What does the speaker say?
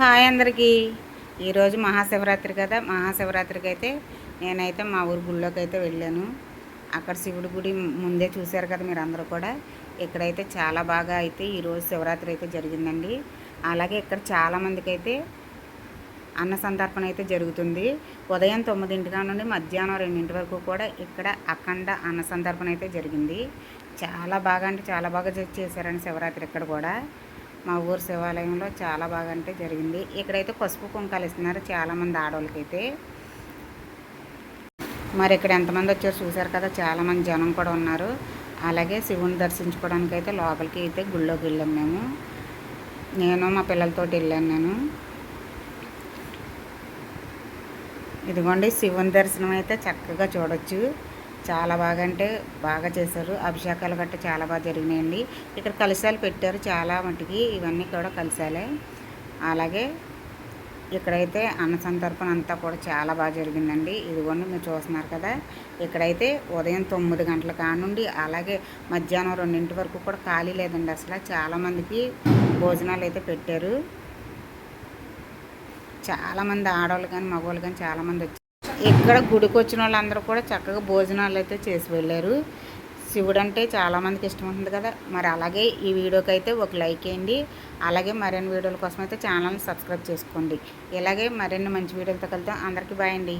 Hi అందరికీ. ఈరోజు మహాశివరాత్రి కదా మహాశివరాత్రికి అయితే నేనైతే మా ఊరు గుళ్ళోకి అయితే వెళ్ళాను. అక్కడ శివుడి గుడి ముందే చూశారు కదా మీరు అందరూ కూడా. ఇక్కడైతే చాలా బాగా అయితే ఈరోజు శివరాత్రి అయితే జరిగిందండి. అలాగే ఇక్కడ చాలామందికి అయితే అన్న సంతర్పణ అయితే జరుగుతుంది. ఉదయం తొమ్మిదింటిగా నుండి మధ్యాహ్నం రెండింటి వరకు కూడా ఇక్కడ అఖండ అన్న సంతర్పణ అయితే జరిగింది. చాలా బాగా అంటే చాలా బాగా చేశారండి శివరాత్రి ఇక్కడ కూడా. మా ఊరు శివాలయంలో చాలా బాగా అంటే జరిగింది. ఇక్కడైతే పసుపు కుంకాలు ఇస్తున్నారు చాలామంది ఆడవాళ్ళకైతే మరి ఇక్కడ ఎంతమంది వచ్చారు చూశారు కదా చాలామంది జనం కూడా ఉన్నారు. అలాగే శివుని దర్శించుకోవడానికి అయితే లోపలికి అయితే గుళ్ళోకి వెళ్ళాం మేము. నేను మా పిల్లలతోటి వెళ్ళాను నేను. ఇదిగోండి శివుని దర్శనం అయితే చక్కగా చూడొచ్చు. చాలా బాగా అంటే బాగా చేశారు. అభిషేకాలు గట్రా చాలా బాగా జరిగినాయండి. ఇక్కడ కలశాలు పెట్టారు చాలా మటుకి. ఇవన్నీ కూడా కలశాలే. అలాగే ఇక్కడైతే అన్న సంతర్పణ అంతా కూడా చాలా బాగా జరిగిందండి. ఇదిగోండి మీరు చూస్తున్నారు కదా. ఇక్కడైతే ఉదయం తొమ్మిది గంటల కానుండి అలాగే మధ్యాహ్నం రెండింటి వరకు కూడా ఖాళీ లేదండి అసలు. చాలామందికి భోజనాలు అయితే పెట్టారు. చాలామంది ఆడవాళ్ళు కానీ మగవాళ్ళు కానీ చాలామంది వచ్చారు. ఇక్కడ గుడికి వచ్చిన వాళ్ళందరూ కూడా చక్కగా భోజనాలు అయితే చేసి వెళ్ళారు. శివుడు అంటే చాలామందికి ఇష్టం ఉంటుంది కదా. మరి అలాగే ఈ వీడియోకి అయితే ఒక లైక్ వేయండి. అలాగే మరిన్ని వీడియోల కోసం అయితే ఛానల్ని సబ్స్క్రైబ్ చేసుకోండి. ఇలాగే మరిన్ని మంచి వీడియోలతో కలుద్దాం. అందరికీ బాయ్ అండి.